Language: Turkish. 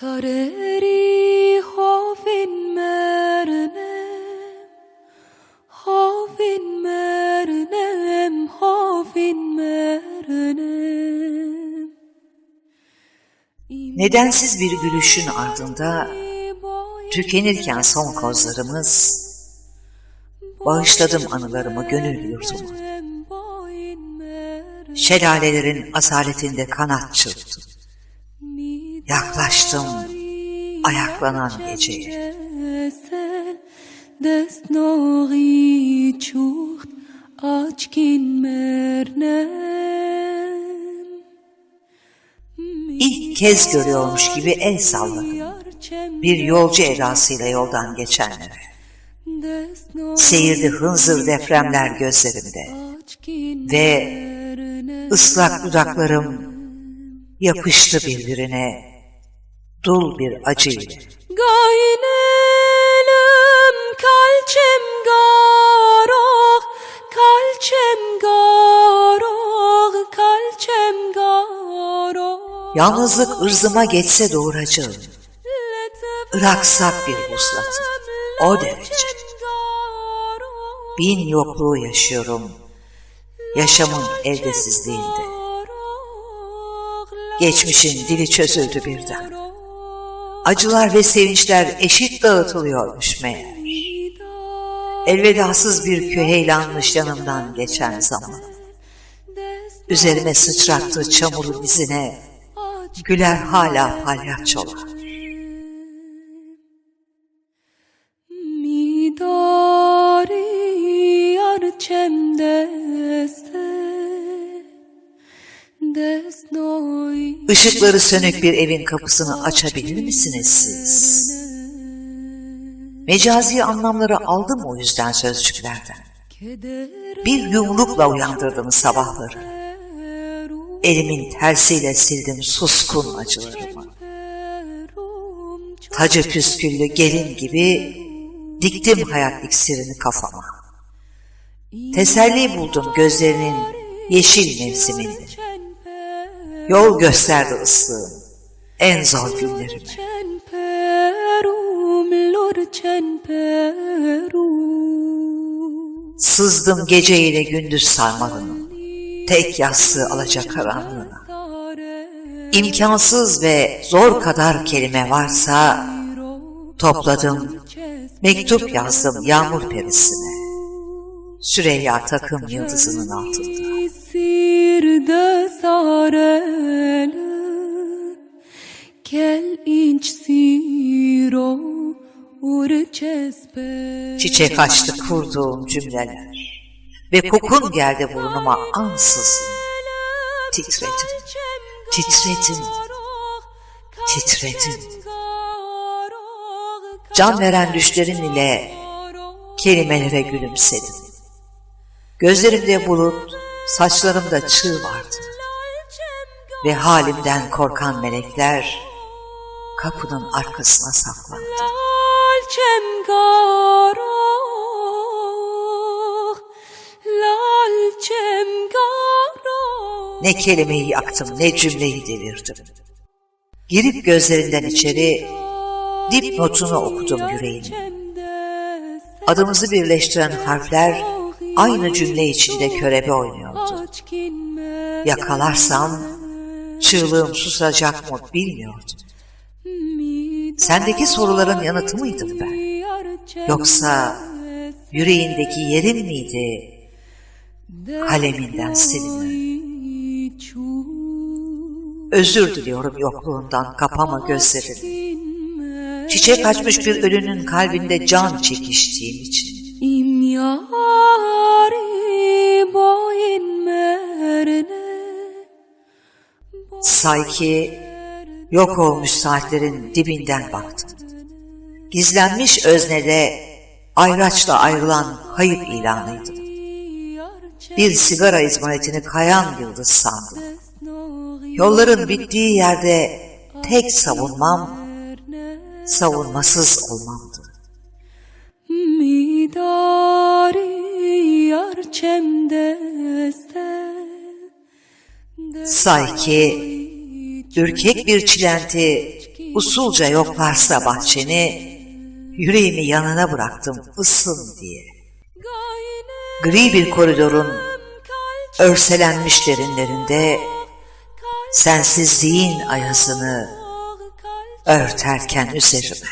Sareri hovin mernem Hovin mernem Hovin mernem Nedensiz bir gülüşün ardında tükenirken son kozlarımız, bağışladım anılarımı gönül yurtuma. Şelalelerin asaletinde kanat çırptım. Yaklaştım ayaklanan geceye. Dest nori çuht açkin mernem İlk kez görüyormuş gibi el salladım. Bir yolcu edasıyla yoldan geçenlere. Seyirdi hınzır depremler gözlerimde. Ve ıslak dudaklarım yapıştı birbirine dul bir acıyla. Gaynelem kalçem garok kalçem garok kalçem garok Yalnızlık ırzıma geçse doğuracağım. Iraksak bir vuslatı. O derece. Bin yokluğu yaşıyorum. Yaşamın eldesizliğinde. Geçmişin dili çözüldü birden. Acılar ve sevinçler eşit dağıtılıyormuş meğer. Elvedasız bir küheylanmış yanımdan geçen zaman. Üzerime sıçrattığı çamurun izine güler hala palyaçolar. Midari yarçem Işıkları sönük bir evin kapısını açabilir misiniz siz? Mecazi anlamları aldım o yüzden sözcüklerden. Bir yumrukla uyandırdım sabahları. Elimin tersiyle sildim suskun acılarımı. Tacı püsküllü gelin gibi diktim hayat iksirini kafama. Teselli buldum gözlerinin yeşil mevsiminde. Yol gösterdi ıslığım en zor günlerime. Sızdım geceyle gündüz sarmalının, tek yassı alacak karanlığına. İmkansız ve zor kadar kelime varsa topladım, mektup yazdım yağmur perisine. Süreyya takım yıldızının altında. Sirde sarele Kel inç siro urçespe Çiçek açtı kurduğum cümleler. ve kokun geldi burnuma ansızın. Titredim, titredim, titredim. Can veren düşlerin ile kelimelere gülümsedim. Gözlerimde bulut, saçlarımda çığ vardı. Ve halimden korkan melekler kapının arkasına saklandı. Ne kelimeyi yaktım ne cümleyi devirdim. Girip gözlerinden içeri dip notunu okudum yüreğine. Adımızı birleştiren harfler aynı cümle içinde körebe oynuyordu. Yakalarsam çığlığım susacak mı bilmiyordum. Sendeki soruların yanıtı mıydım ben? Yoksa yüreğindeki yerim miydi? kaleminden silinen. Özür diliyorum yokluğundan kapama gözlerini. Çiçek açmış bir ölünün kalbinde can çekiştiğim için. İmyari boyun merne Say ki yok olmuş saatlerin dibinden baktım. Gizlenmiş öznede ayraçla ayrılan kayıp ilanıydı. Bir sigara izmaritini kayan yıldız sandım. Yolların bittiği yerde tek savunmam savunmasız olmamdı. Midari yarçem deste Say ki ürkek bir çilenti Usulca yoklarsa bahçeni, yüreğimi yanına bıraktım ısın diye. Gri bir koridorun örselenmiş derinlerinde sensizliğin ayazını örterken üzerime.